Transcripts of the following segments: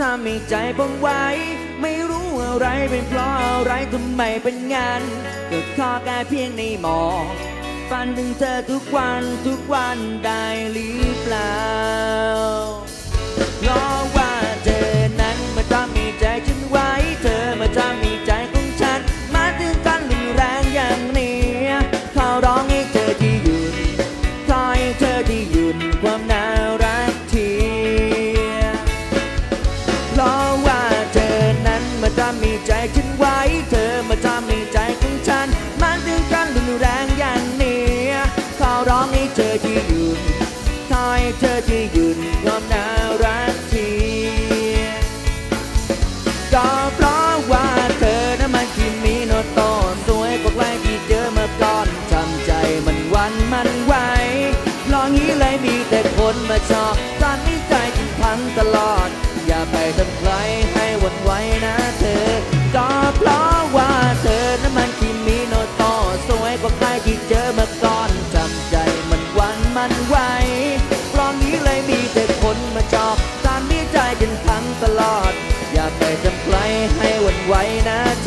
ทำให้ใจผมไว้ ไม่รู้อะไรเป็นเพราะอะไรทำไมเป็นงานก็ขอแค่เพียงในหมอกฝันถึงเธอทุกวันทุกวันได้หรือเปล่า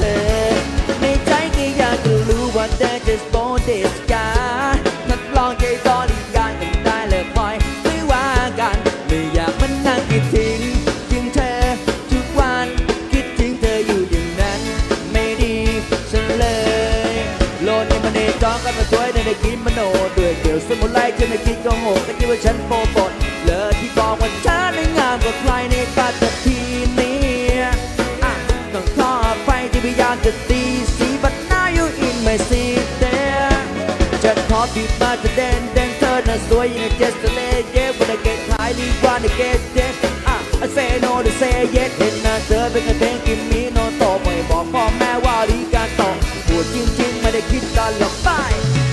อ ในใจก็อยากจะรู้ว่าเธอจะโปรเดสกานัดลองใจบริการกันได้เลยคอยไม่ว่ากัน ไม่อยากมันนั่งคิดถึงถึงเธอทุกวันคิดถึงเธออยู่อย่างนั้น ไม่ดีฉันเลยโลดในมันเนจองกันมาสวยในในกินมโนด้วยเกี่ยวสมุนไพรฉันในคิดก็โง่ก็คิดว่าฉันโปรบดเลอที่บอกว่าฉันในงามกว่าใครในปัตตพีนี้อะต้องขอ ที่พยายามจะตีสี but now you in my seat there จะขอบีบมาจะเด่นเด่นเธอน่ะสวยอยัง yesterday yeah when I get high รีบ wanna get dead อะ I say no to say yes เห็นหน้าเธอเป็นกระเทงกินมีโนโตไม่บอกพ่อแม่ว่าลีการต่อพูดจริงๆไม่ได้คิดกันหรอกไป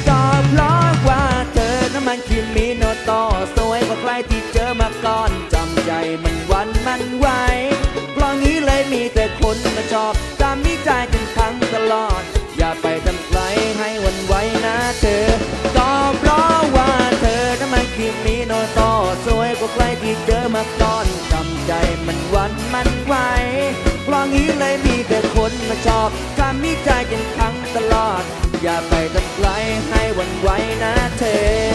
ก็เพราะว่าเธอนั้นมันคิมีโนโตสวยกว่าใครที่เจอมาก่อนจำใจมันวันมันไหวเพราะงี้เลยมีแต่คนมาชอบ ไหวเพราะงี้เลยมีแต่คนมาชอบทำนิจกันทั้งตลอด อย่าไปทำใครให้วันไหวนะเธอ